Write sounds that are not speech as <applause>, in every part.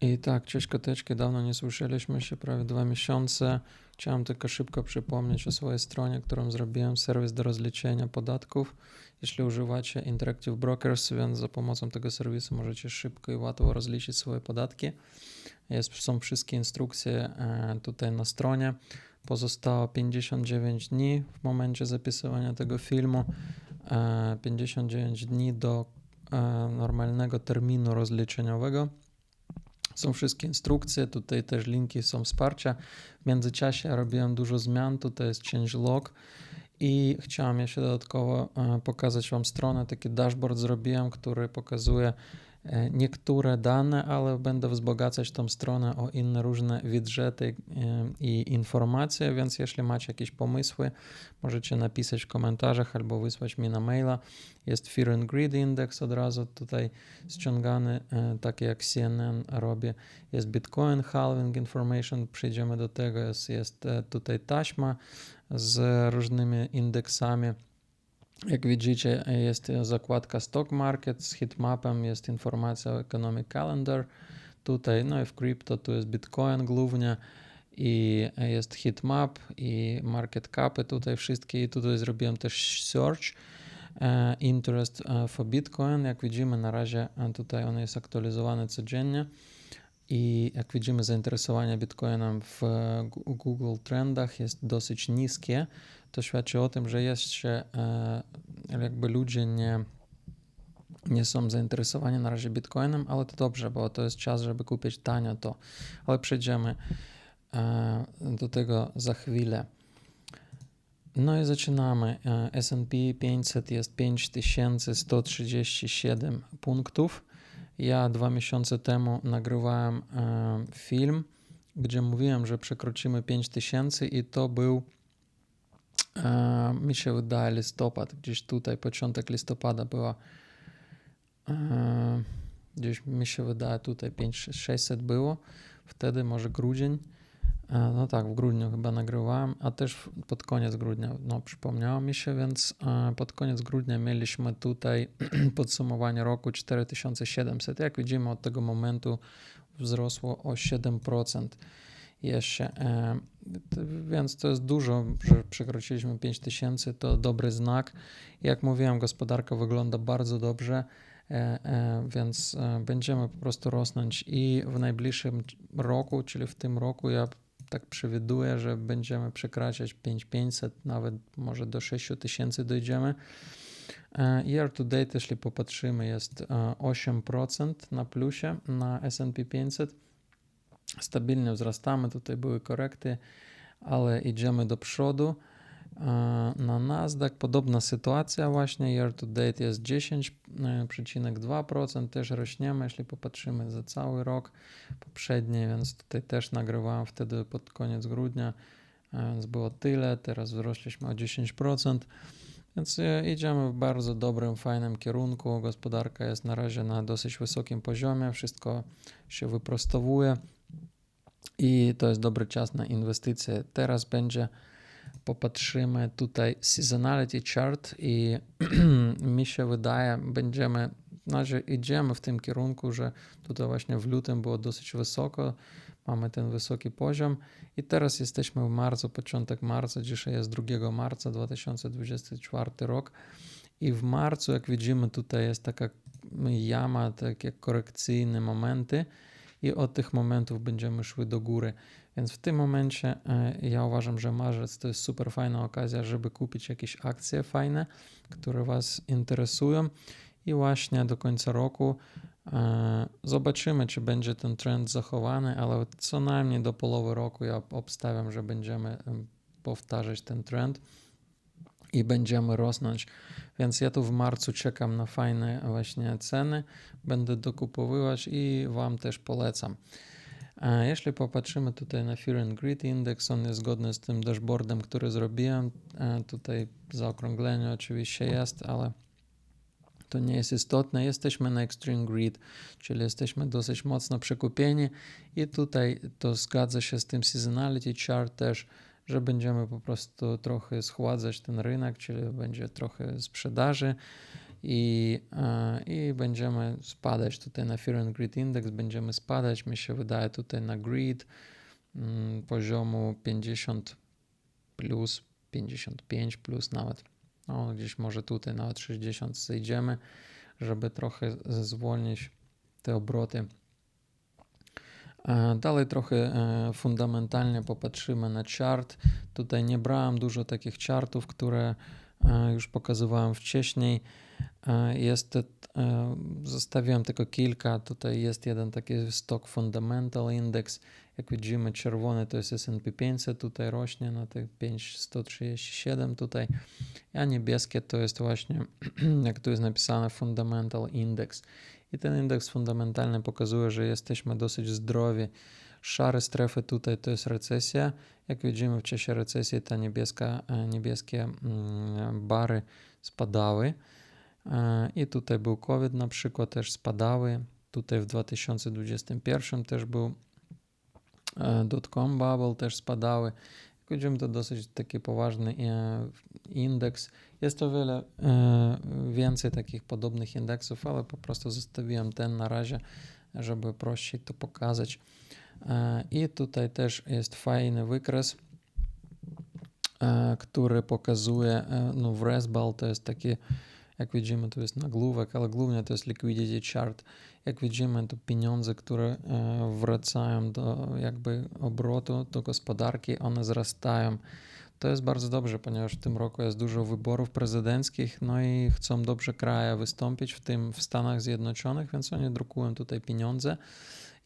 I tak, cześć koteczki, dawno nie słyszeliśmy się, prawie dwa miesiące. Chciałem tylko szybko przypomnieć o swojej stronie, którą zrobiłem, serwis do rozliczenia podatków. Jeśli używacie Interactive Brokers, więc za pomocą tego serwisu możecie szybko i łatwo rozliczyć swoje podatki. Jest, są wszystkie instrukcje e, tutaj na stronie. Pozostało 59 dni w momencie zapisywania tego filmu. 59 e, dni do e, normalnego terminu rozliczeniowego. Są wszystkie instrukcje, tutaj też linki są wsparcia. W międzyczasie robiłem dużo zmian, tutaj jest changelog i chciałem jeszcze dodatkowo e, pokazać Wam stronę, taki dashboard zrobiłem, który pokazuje niektóre dane, ale będę wzbogacać tą stronę o inne różne widżety e, i informacje, więc jeśli macie jakieś pomysły, możecie napisać w komentarzach albo wysłać mi na maila. Jest Fear and Greed Index od razu tutaj ściągany, e, takie jak CNN robi. Jest Bitcoin Halving Information, przejdziemy do tego. Jest, jest tutaj taśma z różnymi indeksami. Jak widzicie, jest zakładka Stock Market z hitmapem, jest informacja o Economic Calendar. Tutaj, no i w crypto tu jest Bitcoin głównie i jest hitmap i market capy tutaj wszystkie i tutaj zrobiłem też search e, interest e, for Bitcoin. Jak widzimy na razie e, tutaj on jest aktualizowany codziennie i jak widzimy zainteresowanie Bitcoinem w Google Trendach jest dosyć niskie to świadczy o tym, że jeszcze jakby ludzie nie, nie są zainteresowani na razie Bitcoinem, ale to dobrze, bo to jest czas, żeby kupić tanio to. Ale przejdziemy e, do tego za chwilę. No i zaczynamy. E, S&P 500 jest 5137 punktów. Ja dwa miesiące temu nagrywałem e, film, gdzie mówiłem, że przekroczymy 5000 i to był E, mi się wydaje listopad, gdzieś tutaj początek listopada była e, gdzieś mi się wydaje tutaj 5-600 było, wtedy może grudzień, no tak, w grudniu chyba nagrywałem, a też pod koniec grudnia, no przypomniało mi się, więc pod koniec grudnia mieliśmy tutaj <clears throat> podsumowanie roku 4700. Jak widzimy od tego momentu wzrosło o 7% jeszcze. E, więc to jest dużo, że przekroczyliśmy 5000, to dobry znak. Jak mówiłem, gospodarka wygląda bardzo dobrze, e, e, więc będziemy po prostu rosnąć i w najbliższym roku, czyli w tym roku, ja tak przewiduję, że będziemy przekraczać 5500, nawet może do 6000 dojdziemy. Year to date, jeśli popatrzymy, jest 8% na plusie na S&P 500 stabilnie wzrastamy, tutaj były korekty, ale idziemy do przodu. Na Nasdaq podobna sytuacja właśnie, year to date jest 10,2%, też rośniemy, jeśli popatrzymy za cały rok poprzedni, więc tutaj też nagrywałem wtedy pod koniec grudnia, więc było tyle, teraz wzrośliśmy o 10%. Więc e, idziemy w bardzo dobrym, fajnym kierunku. Gospodarka jest na razie na dosyć wysokim poziomie, wszystko się wyprostowuje i to jest dobry czas na inwestycje. Teraz będzie, popatrzymy tutaj seasonality chart i <clears throat> mi się wydaje, będziemy, znaczy idziemy w tym kierunku, że tutaj właśnie w lutym było dosyć wysoko, mamy ten wysoki poziom i teraz jesteśmy w marcu, początek marca, dzisiaj jest 2 marca 2024 rok i w marcu, jak widzimy, tutaj jest taka jama, takie korekcyjne momenty, i od tych momentów będziemy szły do góry. Więc w tym momencie e, ja uważam, że marzec to jest super fajna okazja, żeby kupić jakieś akcje fajne, które Was interesują i właśnie do końca roku e, zobaczymy, czy będzie ten trend zachowany, ale co najmniej do połowy roku ja obstawiam, że będziemy powtarzać ten trend i będziemy rosnąć. Więc ja tu w marcu czekam na fajne właśnie ceny, będę dokupowywać i Wam też polecam. Jeśli popatrzymy tutaj na Fear and Greed Index, on jest zgodny z tym dashboardem, który zrobiłem. Tutaj zaokrąglenie oczywiście jest, ale to nie jest istotne. Jesteśmy na Extreme Greed, czyli jesteśmy dosyć mocno przekupieni i tutaj to zgadza się z tym Seasonality Chart też że będziemy po prostu trochę schładzać ten rynek, czyli będzie trochę sprzedaży i, e, i będziemy spadać tutaj na Fear and Greed Index, będziemy spadać, mi się wydaje tutaj na Greed mm, poziomu 50 plus, 55 plus nawet, no gdzieś może tutaj nawet 60 zejdziemy, żeby trochę zwolnić te obroty. E, dalej trochę e, fundamentalnie popatrzymy na chart. Tutaj nie brałem dużo takich chartów, które e, już pokazywałem wcześniej. Jest, zostawiłem tylko kilka. Tutaj jest jeden taki stock fundamental index. Jak widzimy, czerwony to jest S&P 500, tutaj rośnie na tych 5137 tutaj, a niebieskie to jest właśnie, <clears throat> jak tu jest napisane, fundamental index. I ten indeks fundamentalny pokazuje, że jesteśmy dosyć zdrowi. Szare strefy tutaj to jest recesja. Jak widzimy w czasie recesji te niebieska, niebieskie mm, bary spadały. I tutaj był COVID na przykład, też spadały. Tutaj w 2021 też był dotcom bubble, też spadały. Jak widzimy, to dosyć taki poważny indeks. Jest o wiele więcej takich podobnych indeksów, ale po prostu zostawiłem ten na razie, żeby prościej to pokazać. I tutaj też jest fajny wykres, który pokazuje, no Wresbal to jest taki jak widzimy, tu jest nagłówek, ale głównie to jest liquidity chart. Jak widzimy, to pieniądze, które wracają do jakby obrotu, do gospodarki, one wzrastają. To jest bardzo dobrze, ponieważ w tym roku jest dużo wyborów prezydenckich, no i chcą dobrze kraje wystąpić, w tym w Stanach Zjednoczonych, więc oni drukują tutaj pieniądze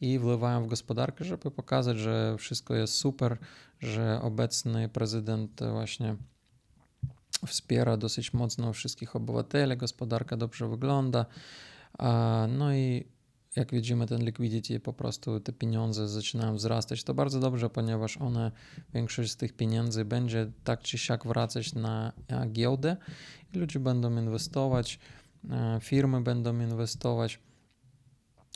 i wlewają w gospodarkę, żeby pokazać, że wszystko jest super, że obecny prezydent właśnie wspiera dosyć mocno wszystkich obywateli, gospodarka dobrze wygląda. No i jak widzimy, ten liquidity, po prostu te pieniądze zaczynają wzrastać. To bardzo dobrze, ponieważ one, większość z tych pieniędzy będzie tak czy siak wracać na giełdę i ludzie będą inwestować, firmy będą inwestować.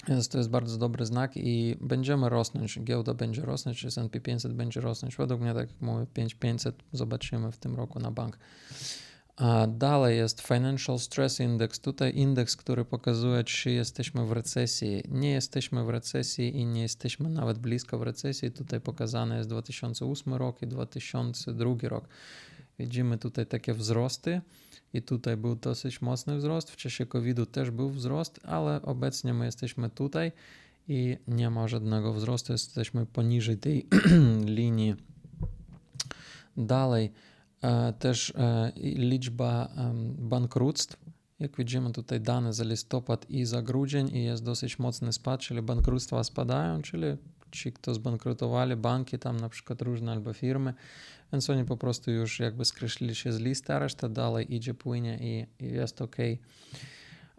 Więc to jest bardzo dobry znak i będziemy rosnąć, giełda będzie rosnąć, S&P 500 będzie rosnąć. Według mnie, tak jak mówię, 5500 zobaczymy w tym roku na bank. A dalej jest Financial Stress Index. Tutaj indeks, który pokazuje, czy jesteśmy w recesji. Nie jesteśmy w recesji i nie jesteśmy nawet blisko w recesji. Tutaj pokazane jest 2008 rok i 2002 rok. Widzimy tutaj takie wzrosty i tutaj był dosyć mocny wzrost. W czasie COVID-u też był wzrost, ale obecnie my jesteśmy tutaj i nie ma żadnego wzrostu. Jesteśmy poniżej tej <clears throat> linii. Dalej e, też e, liczba bankructw. Jak widzimy tutaj dane za listopad i za grudzień i jest dosyć mocny spad, czyli bankructwa spadają, czyli ci, kto zbankrutowali, banki tam na przykład różne albo firmy, więc oni po prostu już jakby skreślili się z listy, a reszta dalej idzie, płynie i, i jest ok.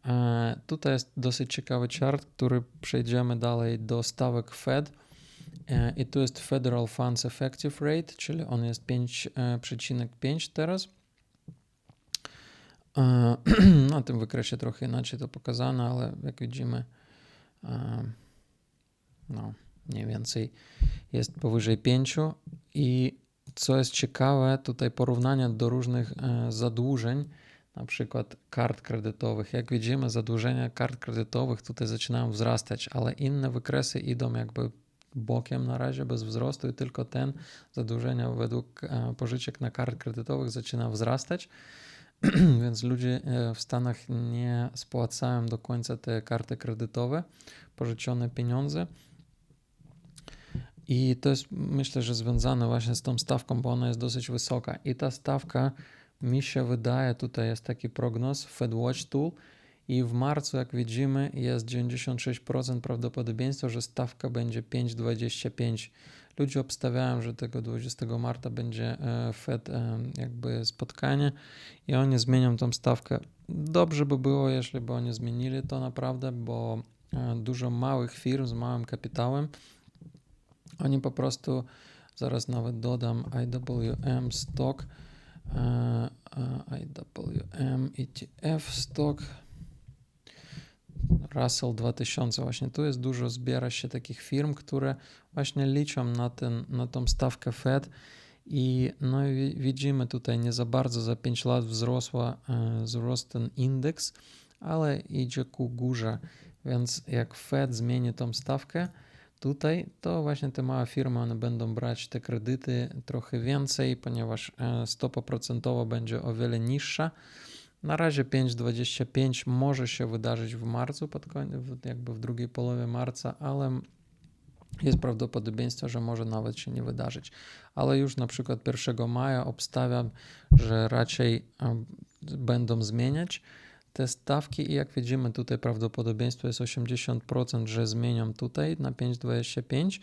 E, tutaj jest dosyć ciekawy chart, który przejdziemy dalej do stawek Fed. E, I tu jest Federal Funds Effective Rate, czyli on jest 5,5 e, teraz. <clears throat> Na tym wykresie trochę inaczej to pokazane, ale jak widzimy, no, mniej więcej jest powyżej 5 i co jest ciekawe, tutaj porównania do różnych e, zadłużeń, na przykład kart kredytowych. Jak widzimy, zadłużenia kart kredytowych tutaj zaczynają wzrastać, ale inne wykresy idą jakby bokiem na razie, bez wzrostu i tylko ten zadłużenia według e, pożyczek na kart kredytowych zaczyna wzrastać. <clears throat> Więc ludzie e, w Stanach nie spłacają do końca te karty kredytowe, pożyczone pieniądze i to jest myślę, że związane właśnie z tą stawką, bo ona jest dosyć wysoka. I ta stawka mi się wydaje, tutaj jest taki prognoz Fed Watch Tool i w marcu, jak widzimy, jest 96% prawdopodobieństwa, że stawka będzie 5,25. Ludzie obstawiają, że tego 20 marca będzie e, Fed e, jakby spotkanie i oni zmienią tą stawkę. Dobrze by było, jeśli by oni zmienili to naprawdę, bo e, dużo małych firm z małym kapitałem oni po prostu, zaraz nawet dodam IWM stock, e, e, IWM ETF stock, Russell 2000, właśnie tu jest dużo, zbiera się takich firm, które właśnie liczą na, ten, na tą stawkę Fed. I no i widzimy tutaj nie za bardzo za 5 lat wzrosła, wzrost ten indeks, ale idzie ku górze, więc jak Fed zmieni tą stawkę, tutaj, to właśnie te małe firmy one będą brać te kredyty trochę więcej, ponieważ stopa procentowa będzie o wiele niższa. Na razie 5,25 może się wydarzyć w marcu, pod koniec, jakby w drugiej połowie marca, ale jest prawdopodobieństwo, że może nawet się nie wydarzyć. Ale już na przykład 1 maja obstawiam, że raczej będą zmieniać te stawki i jak widzimy tutaj prawdopodobieństwo jest 80%, że zmienią tutaj na 5,25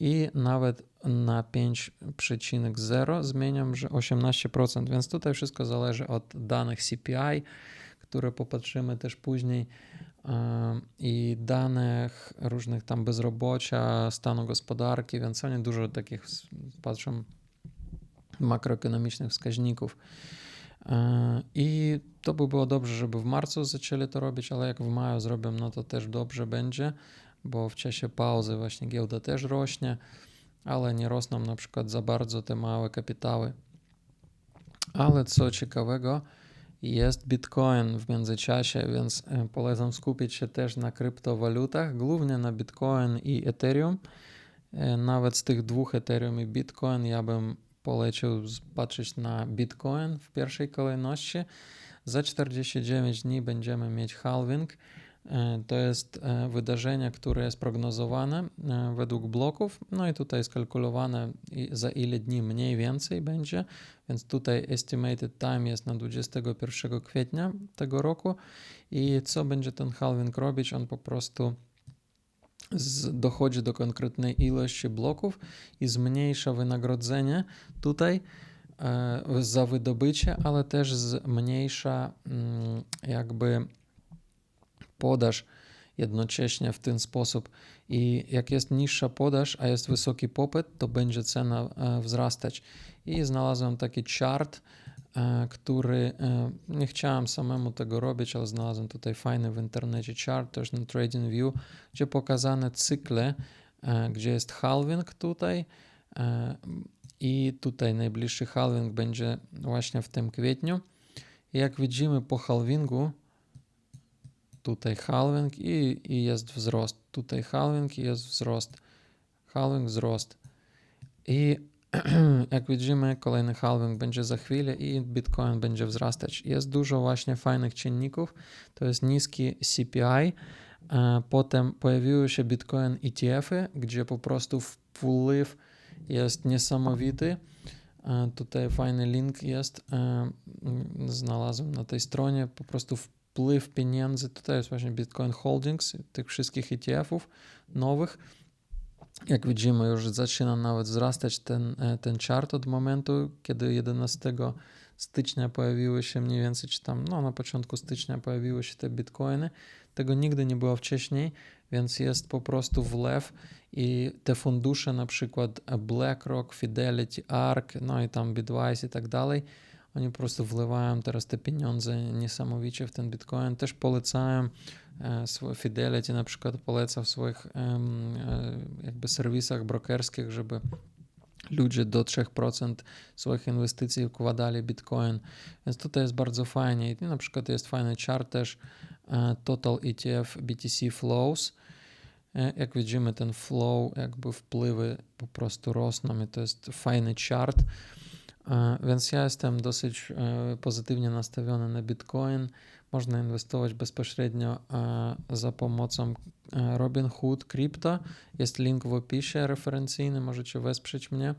i nawet na 5,0 zmieniam, że 18%, więc tutaj wszystko zależy od danych CPI, które popatrzymy też później i danych różnych tam bezrobocia, stanu gospodarki, więc oni dużo takich patrzą makroekonomicznych wskaźników. I to by było dobrze, żeby w marcu zaczęli to robić, ale jak w maju zrobią, no to też dobrze będzie, bo w czasie pauzy właśnie giełda też rośnie, ale nie rosną na przykład za bardzo te małe kapitały. Ale co ciekawego, jest Bitcoin w międzyczasie, więc polecam skupić się też na kryptowalutach, głównie na Bitcoin i Ethereum. Nawet z tych dwóch Ethereum i Bitcoin ja bym polecił patrzeć na Bitcoin w pierwszej kolejności. Za 49 dni będziemy mieć halving. To jest wydarzenie, które jest prognozowane według bloków. No i tutaj jest kalkulowane za ile dni mniej więcej będzie, więc tutaj estimated time jest na 21 kwietnia tego roku. I co będzie ten halving robić? On po prostu dochodzi do konkretnej ilości bloków i zmniejsza wynagrodzenie tutaj e, za wydobycie, ale też zmniejsza mm, jakby podaż jednocześnie w ten sposób. I jak jest niższa podaż, a jest wysoki popyt, to będzie cena e, wzrastać. I znalazłem taki chart, który e, nie chciałem samemu tego robić, ale znalazłem tutaj fajny w internecie chart, też na TradingView, gdzie pokazane cykle, e, gdzie jest halving tutaj i tutaj najbliższy halving będzie właśnie w tym kwietniu. Jak widzimy po halvingu, tutaj halving i, i jest wzrost, tutaj halving i jest wzrost, halving, wzrost. I <clears throat> jak widzimy, kolejny halving będzie za chwilę i Bitcoin będzie wzrastać. Jest dużo właśnie fajnych czynników. To jest niski CPI. Potem pojawiły się Bitcoin ETF-y, gdzie po prostu wpływ jest niesamowity. Tutaj fajny link jest, znalazłem na tej stronie, po prostu wpływ pieniędzy. Tutaj jest właśnie Bitcoin Holdings, tych wszystkich ETF-ów nowych jak widzimy, już zaczyna nawet wzrastać ten, e, ten chart od momentu, kiedy 11 stycznia pojawiły się mniej więcej, czy tam no, na początku stycznia pojawiły się te bitcoiny. Tego nigdy nie było wcześniej, więc jest po prostu wlew i te fundusze, na przykład BlackRock, Fidelity, ARK, no i tam Bitwise i tak dalej, prostu wlewają teraz te pieniądze niesamowicie w ten bitcoin. Też polecają E, Fidelity poleca w swoich e, jakby serwisach brokerskich, żeby ludzie do 3% swoich inwestycji wkładali Bitcoin. Więc tutaj jest bardzo fajnie. I na przykład jest fajny chart też e, Total ETF BTC Flows. Jak widzimy, ten flow, jakby wpływy po prostu rosną i to jest fajny chart. Więc ja jestem dosyć pozytywnie nastawiony na Bitcoin. Można inwestować bezpośrednio za pomocą Robinhood Crypto. Jest link w opisie referencyjny, możecie wesprzeć mnie,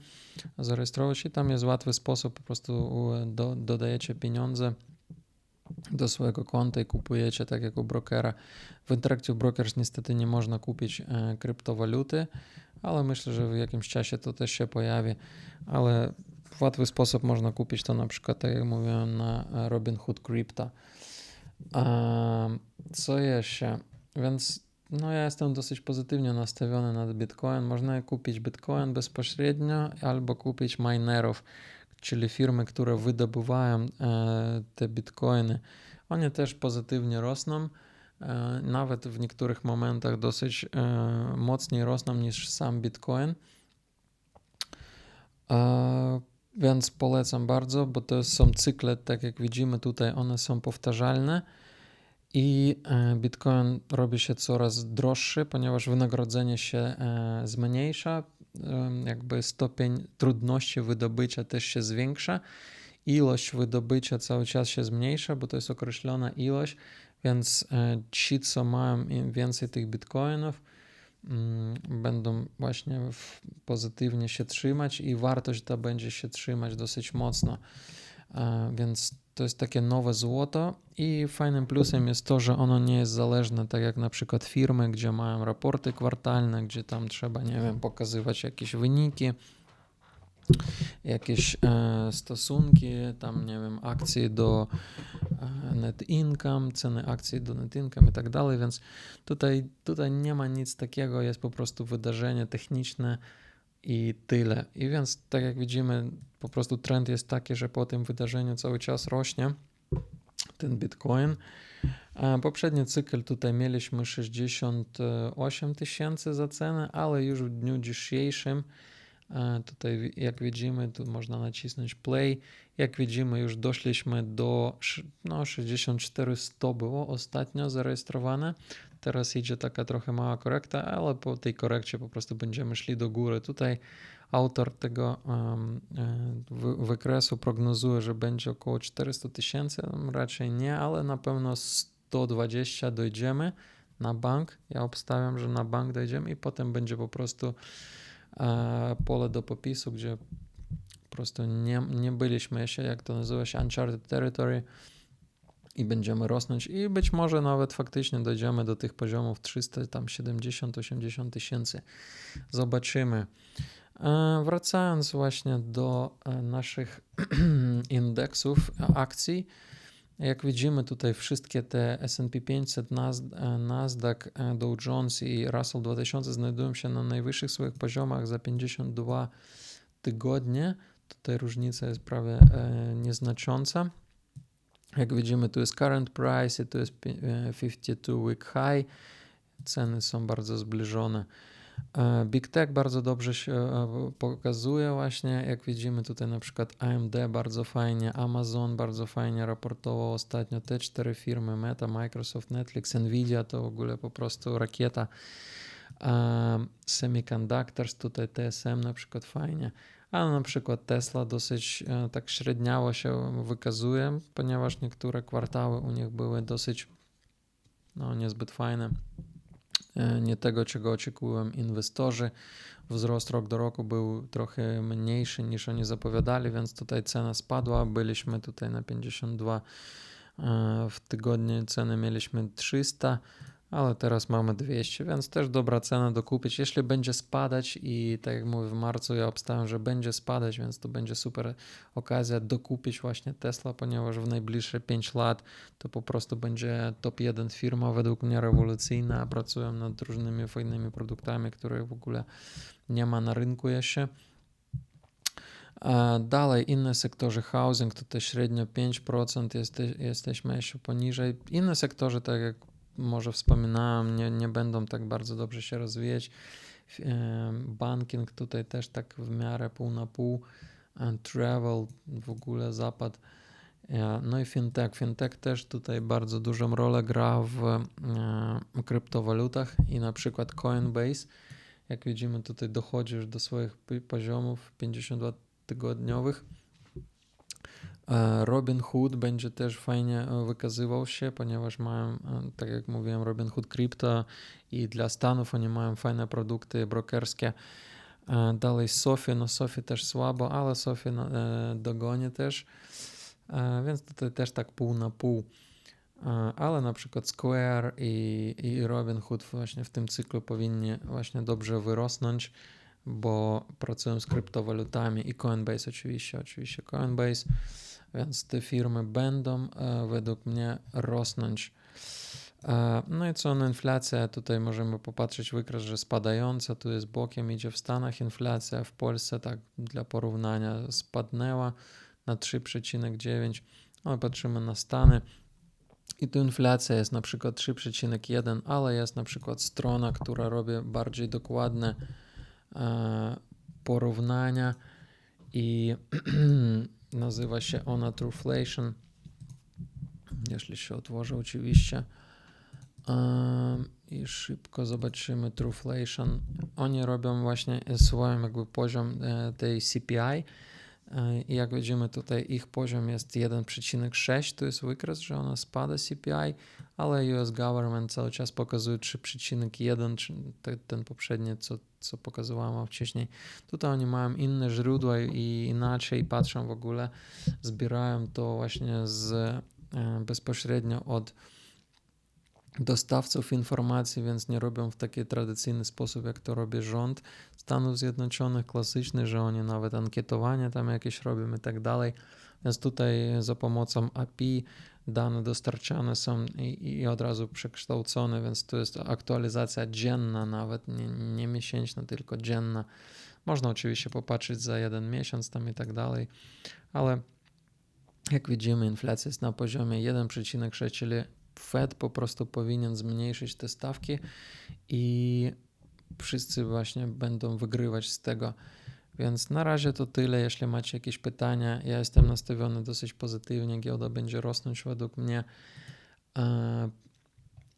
zarejestrować się. Tam jest łatwy sposób, po prostu do, dodajecie pieniądze do swojego konta i kupujecie tak jak u brokera. W Interactive Brokers niestety nie można kupić e, kryptowaluty, ale myślę, że w jakimś czasie to też się pojawi, ale w łatwy sposób można kupić to na przykład, tak jak mówiłem, na Robinhood Crypto. Co jeszcze? Więc no ja jestem dosyć pozytywnie nastawiony na Bitcoin. Można kupić Bitcoin bezpośrednio albo kupić minerów, czyli firmy, które wydobywają e, te Bitcoiny. One też pozytywnie rosną. E, nawet w niektórych momentach dosyć e, mocniej rosną niż sam Bitcoin. Więc polecam bardzo, bo to są cykle, tak jak widzimy tutaj, one są powtarzalne i e, Bitcoin robi się coraz droższy, ponieważ wynagrodzenie się e, zmniejsza, jakby stopień trudności wydobycia też się zwiększa, ilość wydobycia cały czas się zmniejsza, bo to jest określona ilość, więc e, ci, co mają więcej tych bitcoinów, będą właśnie pozytywnie się trzymać i wartość ta będzie się trzymać dosyć mocno. Więc to jest takie nowe złoto i fajnym plusem jest to, że ono nie jest zależne, tak jak na przykład firmy, gdzie mają raporty kwartalne, gdzie tam trzeba, nie wiem, pokazywać jakieś wyniki, jakieś e, stosunki, tam, nie wiem, akcje do e, net income, ceny akcji do net income i tak dalej, więc tutaj, tutaj nie ma nic takiego, jest po prostu wydarzenie techniczne, i tyle. I więc, tak jak widzimy, po prostu trend jest taki, że po tym wydarzeniu cały czas rośnie ten Bitcoin. Poprzedni cykl tutaj mieliśmy 68 tysięcy za cenę, ale już w dniu dzisiejszym Tutaj, jak widzimy, tu można nacisnąć play. Jak widzimy, już doszliśmy do no, 6400 było ostatnio zarejestrowane. Teraz idzie taka trochę mała korekta, ale po tej korekcie po prostu będziemy szli do góry. Tutaj autor tego um, wykresu prognozuje, że będzie około 400 tysięcy, raczej nie, ale na pewno 120 dojdziemy na bank. Ja obstawiam, że na bank dojdziemy i potem będzie po prostu pole do popisu, gdzie po prostu nie, nie byliśmy jeszcze, jak to nazywa się, Uncharted Territory i będziemy rosnąć i być może nawet faktycznie dojdziemy do tych poziomów 300, tam 70, 80 tysięcy. Zobaczymy. Wracając właśnie do e, naszych <clears throat> indeksów akcji, jak widzimy tutaj wszystkie te S&P 500, Nasdaq, e, Dow Jones i Russell 2000 znajdują się na najwyższych swoich poziomach za 52 tygodnie. Tutaj różnica jest prawie e, nieznacząca. Jak widzimy, tu jest current price i tu jest 52 e, week high. Ceny są bardzo zbliżone. E, Big Tech bardzo dobrze się e, pokazuje właśnie, jak widzimy tutaj na przykład AMD bardzo fajnie, Amazon bardzo fajnie raportował ostatnio, te cztery firmy, Meta, Microsoft, Netflix, Nvidia to w ogóle po prostu rakieta. Semiconductors, tutaj TSM na przykład fajnie, ale na przykład Tesla dosyć e, tak średniało się wykazuje, ponieważ niektóre kwartały u nich były dosyć no, niezbyt fajne. E, nie tego, czego oczekują inwestorzy. Wzrost rok do roku był trochę mniejszy niż oni zapowiadali, więc tutaj cena spadła. Byliśmy tutaj na 52 e, w tygodniu, ceny mieliśmy 300 ale teraz mamy 200, więc też dobra cena do kupić. Jeśli będzie spadać i tak jak mówię w marcu, ja obstawiam, że będzie spadać, więc to będzie super okazja dokupić właśnie Tesla, ponieważ w najbliższe 5 lat to po prostu będzie top 1 firma według mnie rewolucyjna, pracują nad różnymi fajnymi produktami, których w ogóle nie ma na rynku jeszcze. Dalej, inne sektory housing, tutaj średnio 5%, jeste, jesteśmy jeszcze poniżej. Inne sektory, tak jak może wspominałem, nie, nie będą tak bardzo dobrze się rozwijać. Banking tutaj też tak w miarę pół na pół. Travel w ogóle zapadł. E, no i fintech. Fintech też tutaj bardzo dużą rolę gra w e, kryptowalutach i na przykład Coinbase, jak widzimy tutaj dochodzi już do swoich poziomów 52 tygodniowych Robin Hood będzie też fajnie e, wykazywał się, ponieważ mają, e, tak jak mówiłem, Robin Hood Crypto i dla Stanów oni mają fajne produkty brokerskie. Dalej Sofi, no Sofi też słabo, ale Sofi dogoni też, więc tutaj też tak pół na pół. Ale na przykład Square i, i Robin Hood właśnie w tym cyklu powinni właśnie dobrze wyrosnąć, bo pracują z kryptowalutami i Coinbase oczywiście, oczywiście Coinbase więc te firmy będą e, według mnie rosnąć. E, no i co, no inflacja, tutaj możemy popatrzeć wykres, że spadająca, tu jest bokiem, idzie w Stanach inflacja, w Polsce tak dla porównania spadnęła na 3,9, ale patrzymy na Stany i tu inflacja jest na przykład 3,1, ale jest na przykład strona, która robi bardziej dokładne porównania i <clears throat> nazywa się ona Trueflation. Jeśli się otworzy oczywiście. Um, I szybko zobaczymy Trueflation. Oni robią właśnie swoim jakby poziom e, tej CPI. E, I jak widzimy tutaj ich poziom jest 1,6, to jest wykres, że ona spada CPI, ale US Government cały czas pokazuje 3,1, czy te, ten poprzedni, co, co pokazywałem wcześniej. Tutaj oni mają inne źródła i inaczej patrzą w ogóle, zbierają to właśnie z, e, bezpośrednio od dostawców informacji, więc nie robią w taki tradycyjny sposób, jak to robi rząd Stanów Zjednoczonych, klasyczny, że oni nawet ankietowanie tam jakieś robią i tak dalej. Więc tutaj za pomocą API dane dostarczane są i, i od razu przekształcone, więc to jest aktualizacja dzienna, nawet nie, nie miesięczna, tylko dzienna. Można oczywiście popatrzeć za jeden miesiąc tam i tak dalej, ale jak widzimy, inflacja jest na poziomie 1,6, czyli Fed po prostu powinien zmniejszyć te stawki i wszyscy właśnie będą wygrywać z tego. Więc na razie to tyle. Jeśli macie jakieś pytania, ja jestem nastawiony dosyć pozytywnie. Giełda będzie rosnąć według mnie. E,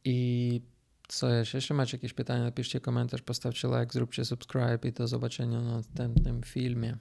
I co jeszcze? Jeśli macie jakieś pytania, napiszcie komentarz, postawcie like, zróbcie subscribe i do zobaczenia na następnym filmie.